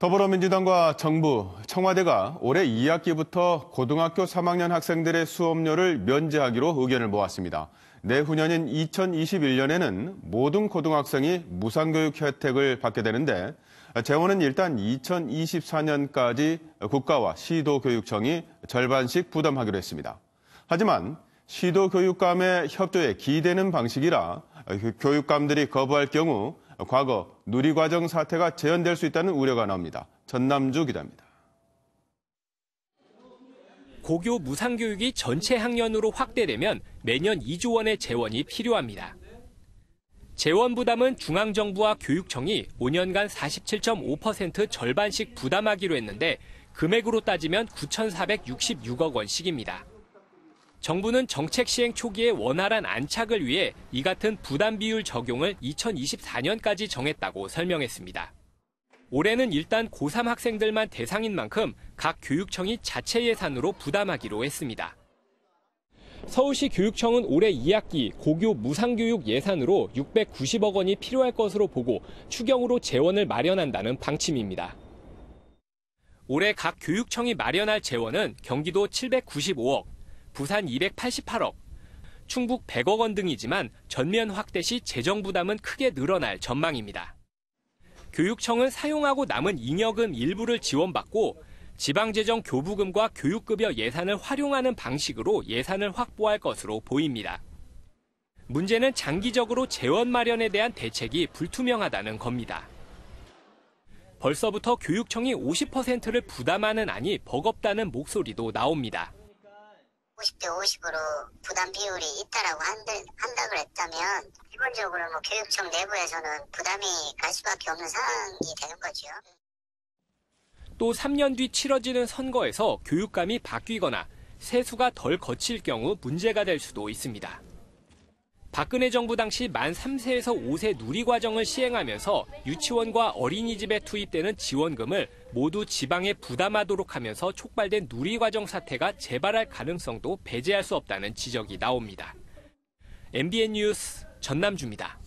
더불어민주당과 정부, 청와대가 올해 2학기부터 고등학교 3학년 학생들의 수업료를 면제하기로 의견을 모았습니다. 내후년인 2021년에는 모든 고등학생이 무상교육 혜택을 받게 되는데 재원은 일단 2024년까지 국가와 시도교육청이 절반씩 부담하기로 했습니다. 하지만 시도교육감의 협조에 기대는 방식이라 교육감들이 거부할 경우 과거 누리과정 사태가 재현될 수 있다는 우려가 나옵니다. 전남주 기자입니다. 고교 무상교육이 전체 학년으로 확대되면 매년 2조 원의 재원이 필요합니다. 재원 부담은 중앙정부와 교육청이 5년간 47.5% 절반씩 부담하기로 했는데 금액으로 따지면 9,466억 원씩입니다. 정부는 정책 시행 초기에 원활한 안착을 위해 이 같은 부담 비율 적용을 2024년까지 정했다고 설명했습니다. 올해는 일단 고3 학생들만 대상인 만큼 각 교육청이 자체 예산으로 부담하기로 했습니다. 서울시 교육청은 올해 2학기 고교 무상교육 예산으로 690억 원이 필요할 것으로 보고 추경으로 재원을 마련한다는 방침입니다. 올해 각 교육청이 마련할 재원은 경기도 795억, 부산 288억, 충북 100억 원 등이지만 전면 확대 시 재정 부담은 크게 늘어날 전망입니다. 교육청은 사용하고 남은 잉여금 일부를 지원받고 지방재정 교부금과 교육급여 예산을 활용하는 방식으로 예산을 확보할 것으로 보입니다. 문제는 장기적으로 재원 마련에 대한 대책이 불투명하다는 겁니다. 벌써부터 교육청이 50%를 부담하는 안이 버겁다는 목소리도 나옵니다. 50대 50으로 부담 비율이 있다라고 한다 그랬다면 기본적으로 뭐 교육청 내부에서는 부담이 갈 수밖에 없는 상황이 되는 거죠. 또 3년 뒤 치러지는 선거에서 교육감이 바뀌거나 세수가 덜 거칠 경우 문제가 될 수도 있습니다. 박근혜 정부 당시 만 3세에서 5세 누리 과정을 시행하면서 유치원과 어린이집에 투입되는 지원금을 모두 지방에 부담하도록 하면서 촉발된 누리 과정 사태가 재발할 가능성도 배제할 수 없다는 지적이 나옵니다. MBN 뉴스 전남주입니다.